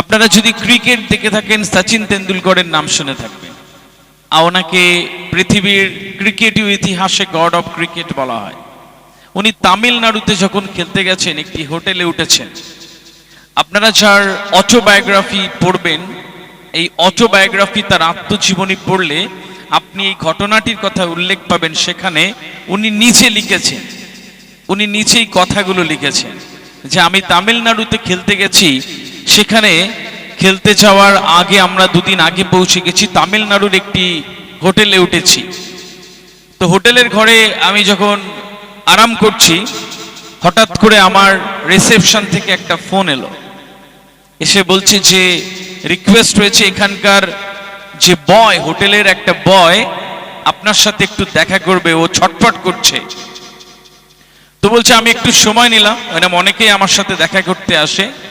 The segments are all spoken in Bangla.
আপনারা যদি ক্রিকেট দেখে থাকেন, সচিন তেন্ডুলকরের নাম শুনে থাকবেন। ওনাকে পৃথিবীর ক্রিকেটীয় ইতিহাসে গড অফ ক্রিকেট বলা হয়। উনি তামিলনাড়ুতে যখন খেলতে গেছেন, একটি হোটেলে উঠেছেন। আপনারা যার অটোবায়োগ্রাফি পড়বেন, এই অটোবায়োগ্রাফি তার আত্মজীবনী পড়লে আপনি এই ঘটনাটির কথা উল্লেখ পাবেন সেখানে উনি নিচে লিখেছেন। উনি নিচেই কথাগুলো লিখেছেন যে, আমি তামিলনাড়ুতে খেলতে গেছি সেখানে খেলতে যাওয়ার আগে আমরা দুদিন আগে পৌঁছে গেছি। তামিলনাড়ুর একটি হোটেলে উঠেছি। তো হোটেলের ঘরে আমি যখন আরাম করছি, হঠাৎ করে আমার রিসেপশন থেকে একটা ফোন এলো। এসে বলছে যে, রিকোয়েস্ট হয়েছে এখানকার যে বয়, হোটেলের একটা বয়, আপনার সাথে একটু দেখা করবে, ও ছটফট করছে। তো বলছে, আমি একটু সময় নিলাম। মানে অনেকেই আমার সাথে দেখা করতে আসে।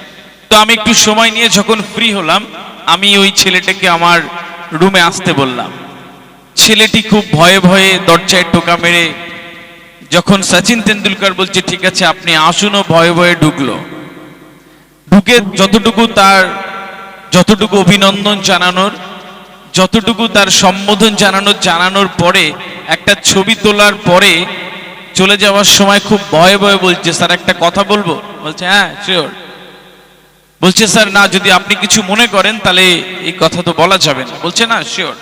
তো আমি একটু সময় নিয়ে যখন ফ্রি হলাম, আমি ওই ছেলেটাকে আমার রুমে আসতে বললাম। ছেলেটি খুব ভয়ে ভয়ে দরজায় টোকা মেরে যখন সচিন তেন্ডুলকর বলছে, ঠিক আছে, আপনি আসুনও ভয়ে ভয়ে ঢুকলো। ঢুকে যতটুকু তার, যতটুকু অভিনন্দন জানানোর, যতটুকু তার সম্বোধন জানানোর জানানোর পরে, একটা ছবি তোলার পরে চলে যাওয়ার সময় খুব ভয়ে ভয়ে বলছে, স্যার, একটা কথা বলব? বলছে হ্যাঁ শিওর বলছে, স্যার, না, যদি আপনি কিছু মনে করেন, তাহলে এই কথা তো বলা যাবে না। বলছে, না শিওর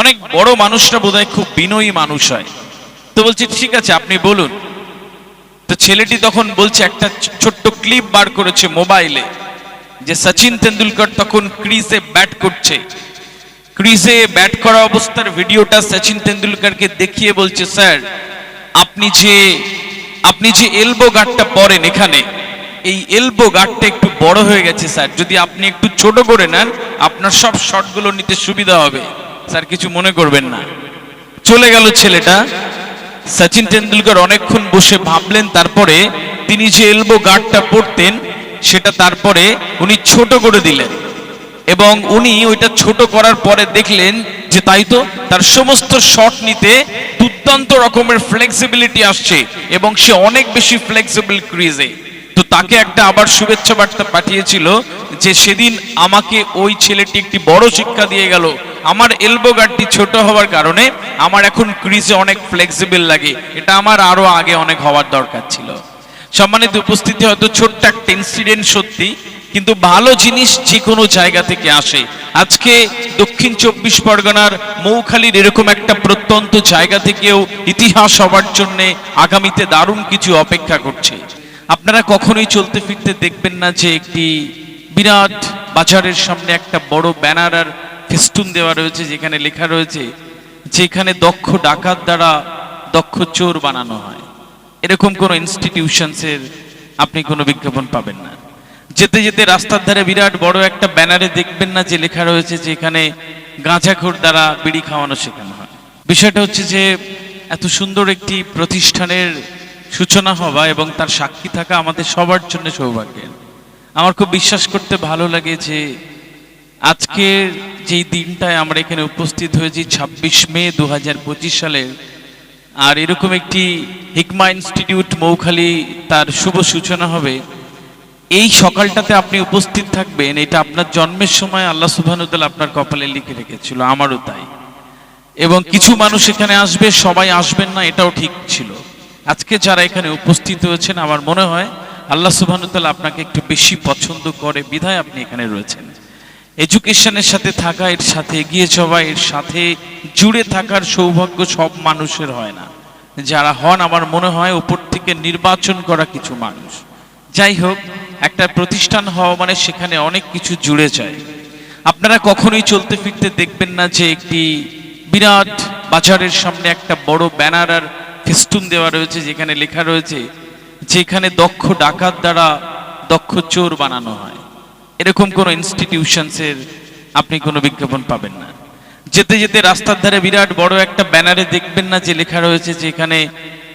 অনেক বড় মানুষরা বোধহয় খুব বিনয়ী মানুষ হয়। তো বলছে, ঠিক আছে, আপনি বলুন। তো ছেলেটি তখন বলছে, একটা ছোট্ট ক্লিপ বার করেছে মোবাইলে, যে সচিন তেন্ডুলকর তখন ক্রিজে ব্যাট করছে। ক্রিজে ব্যাট করা অবস্থার ভিডিওটা সচিন তেন্ডুলকরকে দেখিয়ে বলছে, স্যার, আপনি যে আপনি যে এলবো গার্ডটা পরেন এখানে এই এলবো গার্ডটা একটু বড় হয়ে গেছে স্যার যদি আপনি একটু ছোট করে নেন, আপনার সব শটগুলো নিতে সুবিধা হবে। স্যার, কিছু মনে করবেন না। চলে গেল ছেলেটা। সচিন তেন্ডুলকর অনেকক্ষণ বসে ভাবলেন, তারপরে তিনি যে এলবো গার্ডটা পড়তেন সেটা তারপরে উনি ছোট করে দিলেন। এবং উনি ওইটা ছোট করার পরে দেখলেন যে তাই তো, তার সমস্ত শট নিতে দুর্দান্ত রকমের ফ্লেক্সিবিলিটি আসছে এবং সে অনেক বেশি ফ্লেক্সিবল ক্রিজে তো তাকে একটা আবার শুভেচ্ছা বার্তা পাঠিয়েছিল যে সেদিন আমাকে ওই ছেলেটি একটি বড় শিক্ষা দিয়ে গেল। আমার এলবো গার্ডটি ছোট হওয়ার কারণে আমার এখন ক্রিজে অনেক ফ্লেক্সিবল লাগে। এটা আমার আরও আগে অনেক হওয়ার দরকার ছিল। সম্মানিত উপস্থিতি হয়তো ছোট্ট একটা ইনসিডেন্ট সত্যি, কিন্তু ভালো জিনিস যে কোনো জায়গা থেকে আসে। আজকে দক্ষিণ চব্বিশ পরগনার মৌখালীর এরকম একটা প্রত্যন্ত জায়গা থেকেও ইতিহাস হবার জন্যে আগামীতে দারুণ কিছু অপেক্ষা করছে। আপনারা কখনোই চলতে ফিরতে দেখবেন না যে একটি বিরাট বাজারের সামনে একটা বড় ব্যানার আর ফেস্টুন দেওয়া রয়েছে, যেখানে লেখা রয়েছে, যেখানে দক্ষ ডাকাত দ্বারা দক্ষ চোর বানানো হয়। এরকম কোনো ইনস্টিটিউশনসের আপনি কোনো বিজ্ঞাপন পাবেন না। যেতে যেতে রাস্তার ধারে বিরাট বড় একটা ব্যানারে দেখবেন না যে লেখা রয়েছে যে এখানে গাঁজাখোর দ্বারা বিড়ি খাওয়ানো শেখানো হয়। বিষয়টা হচ্ছে যে এত সুন্দর একটি প্রতিষ্ঠানের সূচনা হওয়া এবং তার সাক্ষী থাকা আমাদের সবার জন্য সৌভাগ্যের। আমার খুব বিশ্বাস করতে ভালো লাগে যে আজকের যেই দিনটায় আমরা এখানে উপস্থিত হয়েছি, ছাব্বিশ মে দু হাজার পঁচিশ সালের, আর এরকম একটি হিকমা ইনস্টিটিউট মৌখালি তার শুভ সূচনা হবে। এই সকালটাতে আপনি উপস্থিত থাকবেন, এটা আপনার জন্মের সময় আল্লাহ সুবহানুদ্দাল আপনার কপালে লিখে রেখেছিল, আমারও তাই। এবং কিছু মানুষ এখানে আসবে, সবাই আসবেন না, এটাও ঠিক ছিল। আজকে যারা এখানে উপস্থিত হয়েছেন, আমার মনে হয় আল্লাহ সুবহানুদ্দাল আপনাকে একটু বেশি পছন্দ করে, বিধায় আপনি এখানে রয়েছেন। এডুকেশনের সাথে থাকা, এর সাথে এগিয়ে যাওয়া, এর সাথে জুড়ে থাকার সৌভাগ্য সব মানুষের হয় না। যারা হন, আমার মনে হয় উপর থেকে নির্বাচন করা কিছু মানুষ। যাই হোক, একটা প্রতিষ্ঠান হওয়া মানে সেখানে অনেক কিছু জুড়ে যায়। আপনারা কখনোই চলতে ফিরতে দেখবেন না যে একটি বিরাট বাজারের সামনে একটা বড় ব্যানার আর ফেস্টুন দেওয়া রয়েছে, যেখানে লেখা রয়েছে, যেখানে দক্ষ ডাকাত দ্বারা দক্ষ চোর বানানো হয়। এরকম কোনো ইনস্টিটিউশনসের আপনি কোনো বিজ্ঞাপন পাবেন না। যেতে যেতে রাস্তার ধারে বিরাট বড় একটা ব্যানারে দেখবেন না যে লেখা রয়েছে যে এখানে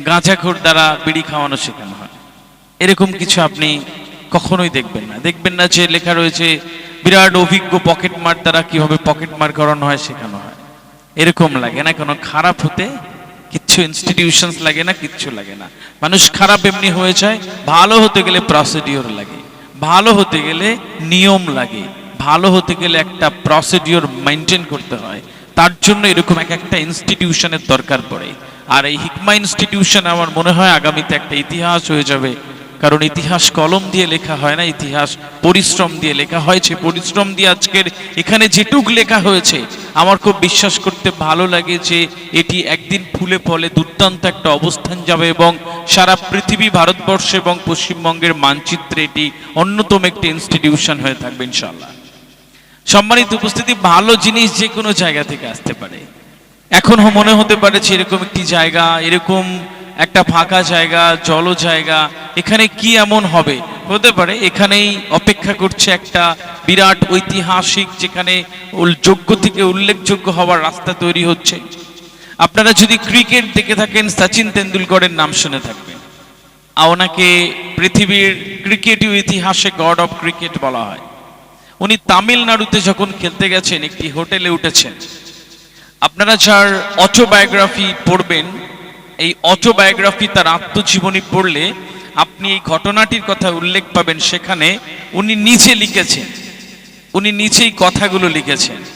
গাঁজাখোর দ্বারা বিড়ি খাওয়ানো শেখানো হয়। এরকম কিছু আপনি কখনোই দেখবেন না। দেখবেন না যে লেখা রয়েছে, বিরাট অভিজ্ঞ পকেট মার দ্বারা কীভাবে পকেট মার করানো হয়, শেখানো হয়। এরকম লাগে না, কোনো খারাপ হতে কিচ্ছু ইনস্টিটিউশনস লাগে না, কিচ্ছু লাগে না। মানুষ খারাপ এমনি হয়ে যায়, ভালো হতে গেলে প্রসিডিওর লাগে। ভালো হতে গেলে নিয়ম লাগে। ভালো হতে গেলে একটা প্রসিডিওর মেনটেন করতে হয়। তার জন্য এরকম এক একটা ইনস্টিটিউশনের দরকার পড়ে। আর এই হিকমা ইনস্টিটিউশন আমার মনে হয় আগামীতে একটা ইতিহাস হয়ে যাবে। কারণ ইতিহাস কলম দিয়ে লেখা হয় না, ইতিহাস পরিশ্রম দিয়ে লেখা হয়েছে। পরিশ্রম দিয়ে আজকের এখানে যেটুক লেখা হয়েছে, আমার খুব বিশ্বাস করতে ভালো লাগে যে এটি একদিন ফুলে ফলে দুর্দান্ত একটা অবস্থান যাবে এবং সারা পৃথিবী, ভারতবর্ষ এবং পশ্চিমবঙ্গের মানচিত্রে এটি অন্যতম একটি ইনস্টিটিউশন হয়ে থাকবে ইনশাল্লাহ সম্মানিত উপস্থিতি, ভালো জিনিস যে কোনো জায়গা থেকে আসতে পারে। এখন মনে হতে পারে যে এরকম একটি জায়গা, এরকম একটা ফাঁকা জায়গা জল জায়গা, এখানে কি এমন হবে? হতে পারে, এখানেই অপেক্ষা করছে একটা বিরাট ঐতিহাসিক যেখানে যোগ্য থেকে উল্লেখযোগ্য হওয়ার রাস্তা তৈরি হচ্ছে। আপনারা যদি ক্রিকেট দেখে থাকেন, সচিন তেন্ডুলকরের নাম শুনে থাকবেন। ওনাকে পৃথিবীর ক্রিকেটীয় ইতিহাসে গড অফ ক্রিকেট বলা হয়। উনি তামিলনাড়ুতে যখন খেলতে গেছেন, একটি হোটেলে উঠেছেন। আপনারা যার অটোবায়োগ্রাফি পড়বেন, এই অটোবায়োগ্রাফি তার আত্মজীবনী পড়লে আপনি এই ঘটনাটির কথা উল্লেখ পাবেন। সেখানে উনি নিচে লিখেছেন। উনি নিচেই কথাগুলো লিখেছেন।